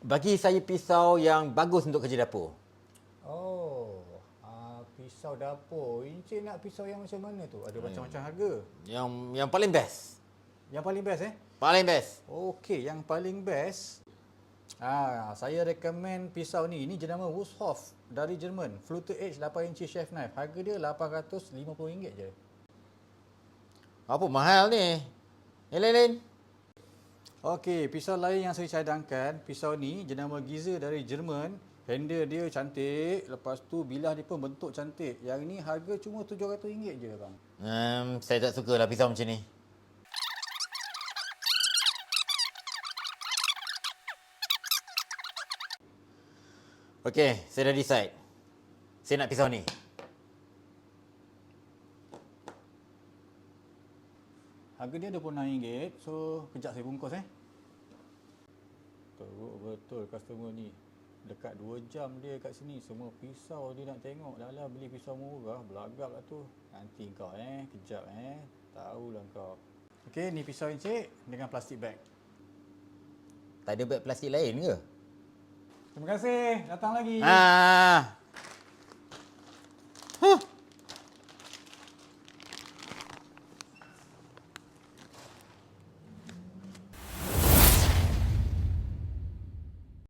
Bagi saya pisau yang bagus untuk kerja dapur. Oh, uh, pisau dapur. Encik nak pisau yang macam mana tu? Ada macam-macam harga. Yang yang paling best. Yang paling best eh? Paling best. Okey, yang paling best Ah, saya recommend pisau ni. Ini jenama Wusshof dari Jerman. Fluted Edge 8 inci chef knife. Harga dia RM850 je. Apa mahal ni? Lain-lain? Okey, pisau lain yang saya cadangkan, pisau ni jenama Giza dari Jerman. Handle dia cantik, lepas tu bilah dia pun bentuk cantik. Yang ni harga cuma RM700 je bang. Um, saya tak suka lah pisau macam ni. Okey, saya dah decide. Saya nak pisau ni. Harga dia RM26, so kejap saya bungkus eh. Teruk betul customer ni. Dekat 2 jam dia kat sini, semua pisau dia nak tengok. Dah lah beli pisau murah, belagak lah tu. Nanti kau eh, kejap eh. Tahulah kau. Okey, ni pisau encik dengan plastik bag. Tak ada beg plastik lain ke? Terima kasih, datang lagi. Ah. Huh.